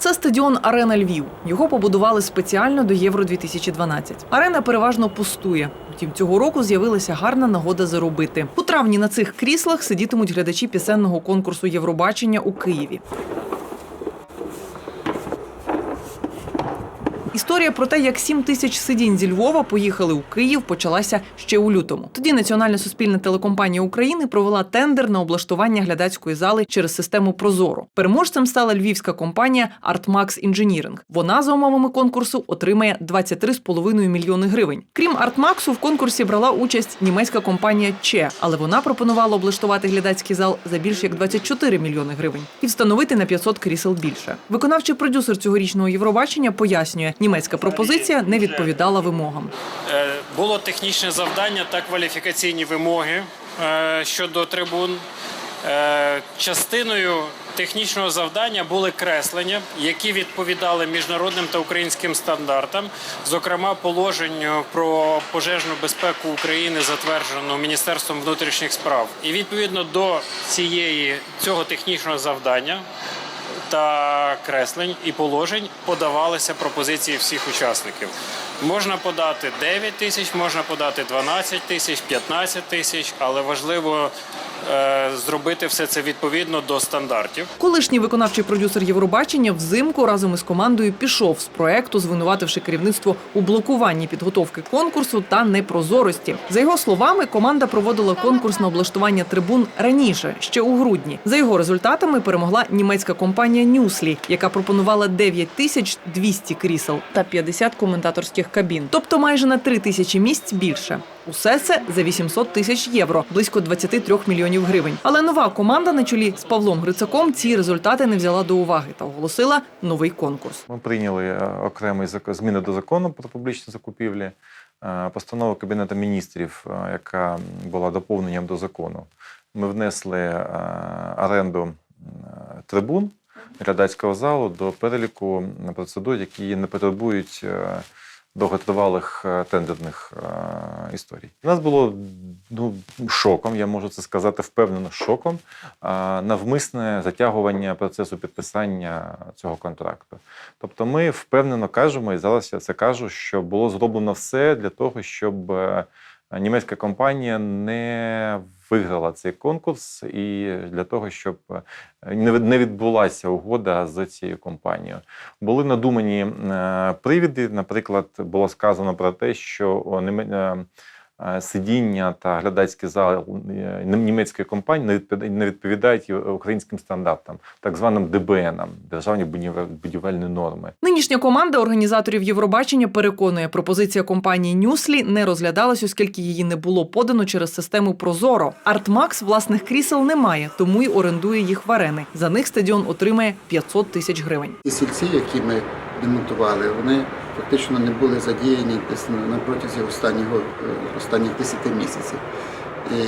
Це стадіон Арена Львів. Його побудували спеціально до Євро 2012. Арена переважно пустує. Втім, цього року з'явилася гарна нагода заробити. У травні на цих кріслах сидітимуть глядачі пісенного конкурсу Євробачення у Києві. Історія про те, як 7 тисяч сидінь зі Львова поїхали у Київ, почалася ще у лютому. Тоді Національна суспільна телекомпанія України провела тендер на облаштування глядацької зали через систему Прозоро. Переможцем стала львівська компанія Artmax Engineering. Вона за умовами конкурсу отримає 23,5 мільйони гривень. Крім Артмаксу, в конкурсі брала участь німецька компанія Че, але вона пропонувала облаштувати глядацький зал за більш як 24 мільйони гривень і встановити на 500 крісел більше. Виконавчий продюсер цьогорічного Євробачення пояснює, німецька пропозиція не відповідала вимогам. Е, Було технічне завдання та кваліфікаційні вимоги е, щодо трибун. Е, Частиною технічного завдання були креслення, які відповідали міжнародним та українським стандартам, зокрема положенню про пожежну безпеку України, затверджену Міністерством внутрішніх справ. І відповідно до цієї цього технічного завдання та креслень і положень подавалися пропозиції всіх учасників. Можна подати 9 тисяч, можна подати 12 тисяч, 15 тисяч, але важливо зробити все це відповідно до стандартів. Колишній виконавчий продюсер Євробачення взимку разом із командою пішов з проекту, звинувативши керівництво у блокуванні підготовки конкурсу та непрозорості. За його словами, команда проводила конкурс на облаштування трибун раніше, ще у грудні. За його результатами перемогла німецька компанія Нюслі, яка пропонувала 9 тисяч 200 крісел та 50 коментаторських кабін, тобто майже на 3 тисячі місць більше. Усе це за 800 тисяч євро, близько 23 мільйонів гривень. Але нова команда на чолі з Павлом Грицаком ці результати не взяла до уваги та оголосила новий конкурс. Ми прийняли е, окремий зак- зміни до закону про публічні закупівлі, е, постанову Кабінету міністрів, е, яка була доповненням до закону. Ми внесли оренду трибун глядацького залу до переліку процедур, які не потребують довготривалих е, тендерних е, історій. Нас було ну, шоком, я можу це сказати впевнено, шоком е, навмисне затягування процесу підписання цього контракту. Тобто, ми впевнено кажемо, і зараз я це кажу, що було зроблено все для того, щоб німецька компанія не виграла цей конкурс, і для того, щоб е, не від- не відбулася угода з цією компанією. Були надумані е, привіди. Наприклад, було сказано про те, що е, сидіння та глядацький зал е, німецької компанії не відповідають, українським стандартам, так званим ДБНам, державні будівель- будівельні норми. Нинішня команда організаторів Євробачення переконує, пропозиція компанії Нюслі не розглядалась, оскільки її не було подано через систему Прозоро. Артмакс власних крісел немає, тому й орендує їх в арени. За них стадіон отримає 500 тисяч гривень. Ті сільці, які ми демонтували, вони фактично не були задіяні десь на протязі останнього, е, останніх 10 місяців. І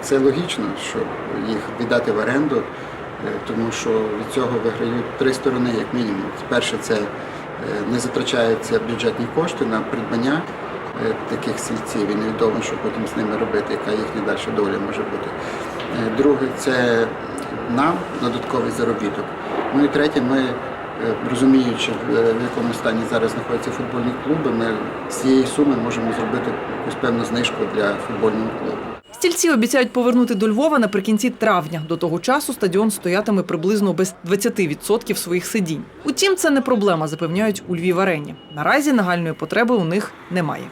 це логічно, що їх віддати в оренду, е, тому що від цього виграють три сторони, як мінімум. Перше, це е, не затрачаються бюджетні кошти на придбання таких сільців, і невідомо, що потім з ними робити, яка їхня далі доля може бути. Друге, це нам додатковий заробіток. Ну і третє, ми розуміючи, в е, якому стані зараз знаходяться футбольні клуби, ми з цієї суми можемо зробити якусь певну знижку для футбольного клубу. Стільці обіцяють повернути до Львова наприкінці травня. До того часу стадіон стоятиме приблизно без 20% своїх сидінь. Утім, це не проблема, запевняють у Львів арені. Наразі нагальної потреби у них немає.